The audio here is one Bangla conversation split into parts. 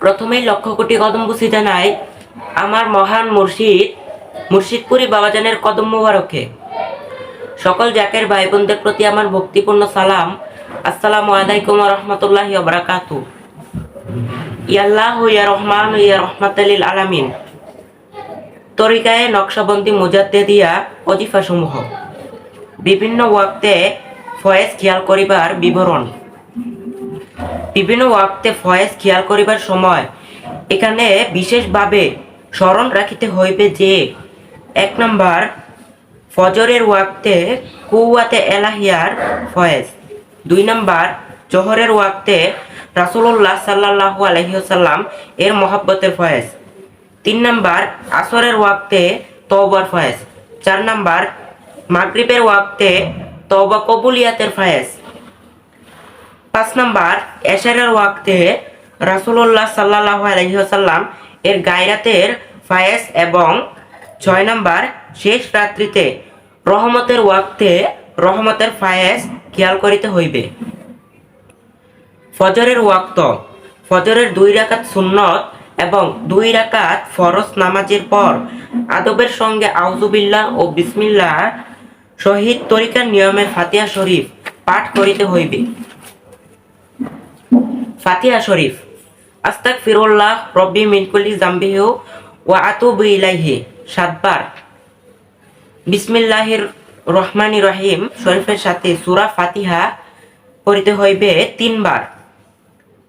প্রথমেই লক্ষ কোটি কদম জানাই, আমার মহান মুর্শিদ, মুর্শিদপুরি বাবাজানের কদম মুবারকে। সকল জাকের ভাই বোনদের প্রতি আমার ভক্তিপূর্ণ সালাম। আসসালামু আলাইকুম রহমতুল্লাহি বারাকাতু ইয়াল্লাহ ইয়া রহমান, ইয়া রহমাতালিল আলামিন। তরিকায় নকশাবন্দি মুজাদ্দেদিয়া অজিফা সমূহ বিভিন্ন ওয়াক্তে ফয়েজ খেয়াল করিবার বিবরণ। বিভিন্ন ওয়াক্তে ফয়েজ খেয়াল করিবার সময় এখানে বিশেষভাবে স্মরণ রাখিতে হইবে যে, এক নম্বর, ফজরের ওয়াক্তে কুয়াতে এলাহিয়ার ফয়েজ। দুই নম্বর, জহরের ওয়াক্তে রাসূলুল্লাহ সাল্লাল্লাহু আলহিহসাল্লাম এর মহাব্বতের ফয়েজ। তিন নম্বর, আসরের ওয়াক্তে তওবার ফয়েজ। চার নম্বর, মাগরিবের ওয়াক্তে তওবা কবুলিয়াতের ফয়েজ। পাঁচ নাম্বার, এশারের ওয়াক্তে রাসূলুল্লাহ সাল্লাল্লাহু আলাইহি এর গায়রাতের ফায়েজ এবং ছয় নাম্বার, শেষ রাত্রিতে রহমতের ওয়াক্তে রহমতের ফায়েজ খেয়াল করিতে হইবে। ফজরের ওয়াক্ত, ফজরের দুই রাকাত সুন্নত এবং দুই রাকাত ফরজ নামাজের পর আদবের সঙ্গে আউজুবিল্লাহ ও বিসমিল্লাহ শহীদ তরিকার নিয়মে ফাতিহা শরীফ পাঠ করিতে হইবে। ফাতিহা শরীফ। আস্তাক ফিরুল্লাহ রব্বি মিনকুলি জাম্বিহু ওয়া আতুবু ইলাইহি। সাতবার। বিসমিল্লাহির রহমানি রহিম। শরীফের সাথে সূরা ফাতিহা পড়িতে হইবে তিনবার।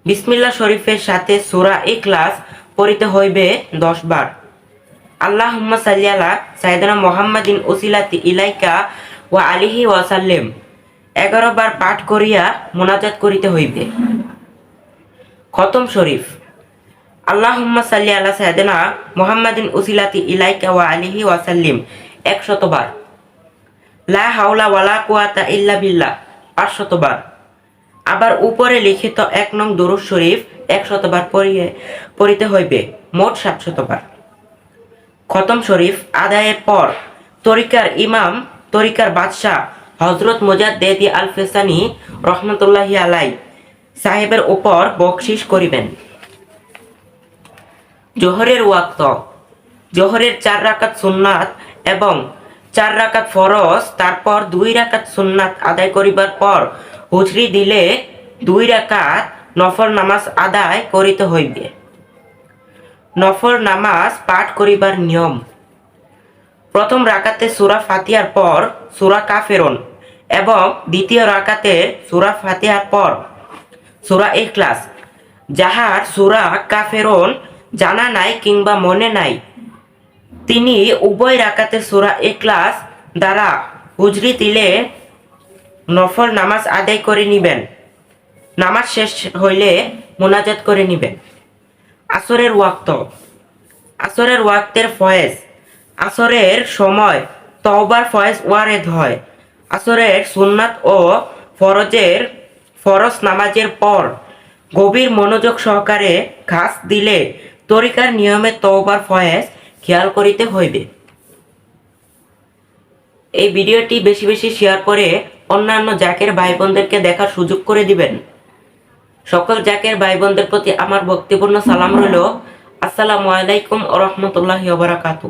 বিসমিল্লাহ শরীফের সাথে সূরা ইখলাস পড়িতে হইবে দশ বার আল্লাহ সাল্লি আলা সাইদানা মোহাম্মদিন ওসিলাতি ইলাইকা ওয়া আলিহি ওয়াসাল্লেম। এগারো বার পাঠ করিয়া মোনাজাত করিতে হইবে। খতম শরীফ। আল্লাহুম্মা সাল্লি আলা সাইদানা মুহাম্মাদিন উসিলাতি ইলাইকা ওয়া আলিহি ওয়াসাল্লিম একশতবার। লা হাওলা ওয়ালা কুয়াতা ইল্লা বিল্লাহ। পাঁচশতবার আবার উপরে লিখিত এক নং দুরুদ শরীফ একশতবার পড়িয়ে পড়িতে হইবে, মোট সাতশতবার। খতম শরীফ আদায়ের পর তরিকার ইমাম, তরিকার বাদশাহ হজরত মুজাদ্দেদি আল ফেসানি রহমতুল্লাহি আলাই সাহেবের উপর বকশিস করিবেন। জোহরের ওয়াক্ত, জোহরের চার রাকাত সুন্নাত এবং চার রাকাত ফরজ, তারপর দুই রাকাত সুন্নাত আদায় করিবার পর হুজরি দিলে দুই রাকাত নফল নামাজ আদায় করিতে হইবে। নফল নামাজ পাঠ করিবার নিয়ম। প্রথম রাকাতে সুরা ফাতিহার পর সুরা কাফেরন এবং দ্বিতীয় রাকাতে সুরা ফাতিহার পর সুরা ইখলাস। যাহার সুরা কাফেরন জানা নাই কিংবা মনে নাই, তিনি উভয় রাকাতে সুরা ইখলাস দ্বারা হুজরি দিলে নফল নামাজ আদায় করে নিবেন। নামাজ শেষ হইলে মোনাজাত করে নিবেন। আসরের ওয়াক্ত। আসরের ওয়াক্তের ফয়েজ। আসরের সময় তওবার ফয়েজ ওয়ারেদ হয়। আসরের সুন্নাত ও ফরজের ফরজ নামাজের পর গভীর মনোযোগ সহকারে ঘাস দিলে তরিকার নিয়মে তওবার ফয়েজ খেয়াল করিতে হইবে। এই ভিডিওটি বেশি বেশি শেয়ার করে অন্যান্য জাকের ভাই বোনদেরকে দেখার সুযোগ করে দিবেন। সকল জাকের ভাই বোনদের প্রতি আমার ভক্তিপূর্ণ সালাম রইল। আসসালামু আলাইকুম ও রহমতুল্লাহি ওবারাকাতু